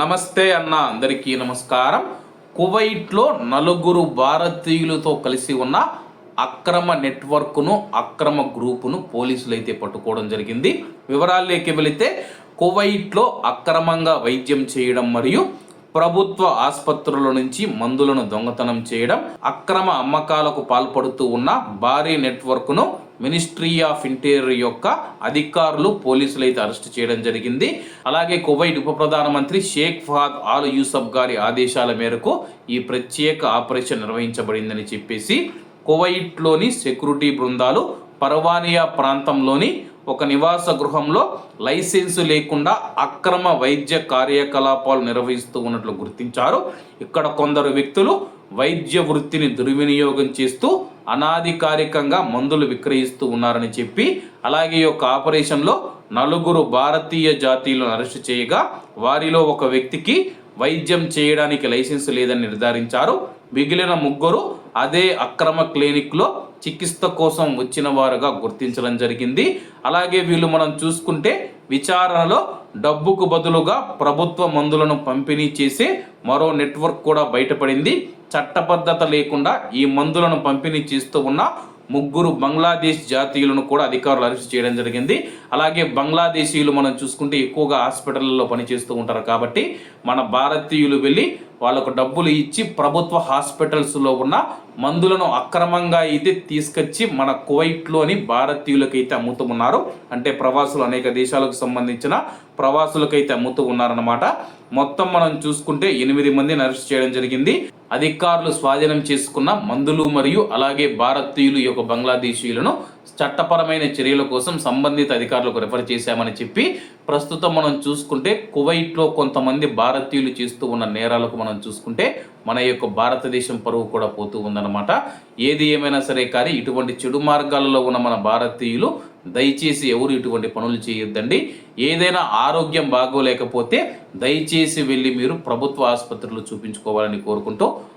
నమస్తే అన్న అందరికీ నమస్కారం. కువైట్లో నలుగురు భారతీయులతో కలిసి ఉన్న అక్రమ నెట్వర్క్ను అక్రమ గ్రూపును పోలీసులు అయితే పట్టుకోవడం జరిగింది. వివరాల్లోకి వెళితే కువైట్లో అక్రమంగా వైద్యం చేయడం మరియు ప్రభుత్వ ఆసుపత్రుల నుంచి మందులను దొంగతనం చేయడం అక్రమ అమ్మకాలకు పాల్పడుతూ ఉన్న భారీ నెట్వర్క్ను మినిస్ట్రీ ఆఫ్ ఇంటీరియర్ యొక్క అధికారులు పోలీసులు అయితే అరెస్ట్ చేయడం జరిగింది. అలాగే కువైట్ ఉప ప్రధానమంత్రి షేక్ ఫహాద్ ఆల్ యూసఫ్ గారి ఆదేశాల మేరకు ఈ ప్రత్యేక ఆపరేషన్ నిర్వహించబడిందని చెప్పేసి కువైట్లోని సెక్యూరిటీ బృందాలు పర్వానియా ప్రాంతంలోని ఒక నివాస గృహంలో లైసెన్సు లేకుండా అక్రమ వైద్య కార్యకలాపాలు నిర్వహిస్తూ ఉన్నట్లు గుర్తించారు. ఇక్కడ కొందరు వ్యక్తులు వైద్య వృత్తిని దుర్వినియోగం చేస్తూ అనాధికారికంగా మందులు విక్రయిస్తూ ఉన్నారని చెప్పి అలాగే ఈ యొక్క ఆపరేషన్లో నలుగురు భారతీయ జాతీయులను అరెస్టు చేయగా వారిలో ఒక వ్యక్తికి వైద్యం చేయడానికి లైసెన్స్ లేదని నిర్ధారించారు. మిగిలిన ముగ్గురు అదే అక్రమ క్లినిక్లో చికిత్స కోసం వచ్చిన వారుగా గుర్తించడం జరిగింది. అలాగే వీళ్ళు మనం చూసుకుంటే విచారణలో డబ్బుకు బదులుగా ప్రభుత్వ మందులను పంపిణీ చేసే మరో నెట్వర్క్ కూడా బయటపడింది. చట్టబద్ధత లేకుండా ఈ మందులను పంపిణీ చేస్తూ ఉన్న ముగ్గురు బంగ్లాదేశ్ జాతీయులను కూడా అధికారులు అరెస్ట్ చేయడం జరిగింది. అలాగే బంగ్లాదేశీయులు మనం చూసుకుంటే ఎక్కువగా హాస్పిటల్లో పనిచేస్తూ ఉంటారు కాబట్టి మన భారతీయులు వెళ్ళి వాళ్ళకు డబ్బులు ఇచ్చి ప్రభుత్వ హాస్పిటల్స్లో ఉన్న మందులను అక్రమంగా అయితే తీసుకొచ్చి మన కువైట్లోని భారతీయులకైతే అమ్ముతూ ఉన్నారు అంటే ప్రవాసులు అనేక దేశాలకు సంబంధించిన ప్రవాసులకైతే అమ్ముతూ ఉన్నారన్నమాట. మొత్తం మనం చూసుకుంటే ఎనిమిది మందిని అరెస్ట్ చేయడం జరిగింది. అధికారులు స్వాధీనం చేసుకున్న మందులు మరియు అలాగే భారతీయులు యొక్క బంగ్లాదేశీయులను చట్టపరమైన చర్యల కోసం సంబంధిత అధికారులకు రిఫర్ చేశామని చెప్పి ప్రస్తుతం మనం చూసుకుంటే కువైట్లో కొంతమంది భారతీయులు చేస్తూ ఉన్న నేరాలకు మనం చూసుకుంటే మన యొక్క భారతదేశం పరువు కూడా పోతూ ఉందన్నమాట. ఏది ఏమైనా సరే కానీ ఇటువంటి చెడు మార్గాలలో ఉన్న మన భారతీయులు దయచేసి ఎవరు ఇటువంటి పనులు చేయొద్దండి. ఏదైనా ఆరోగ్యం బాగోలేకపోతే దయచేసి వెళ్ళి మీరు ప్రభుత్వ ఆసుపత్రులు చూపించుకోవాలని కోరుకుంటూ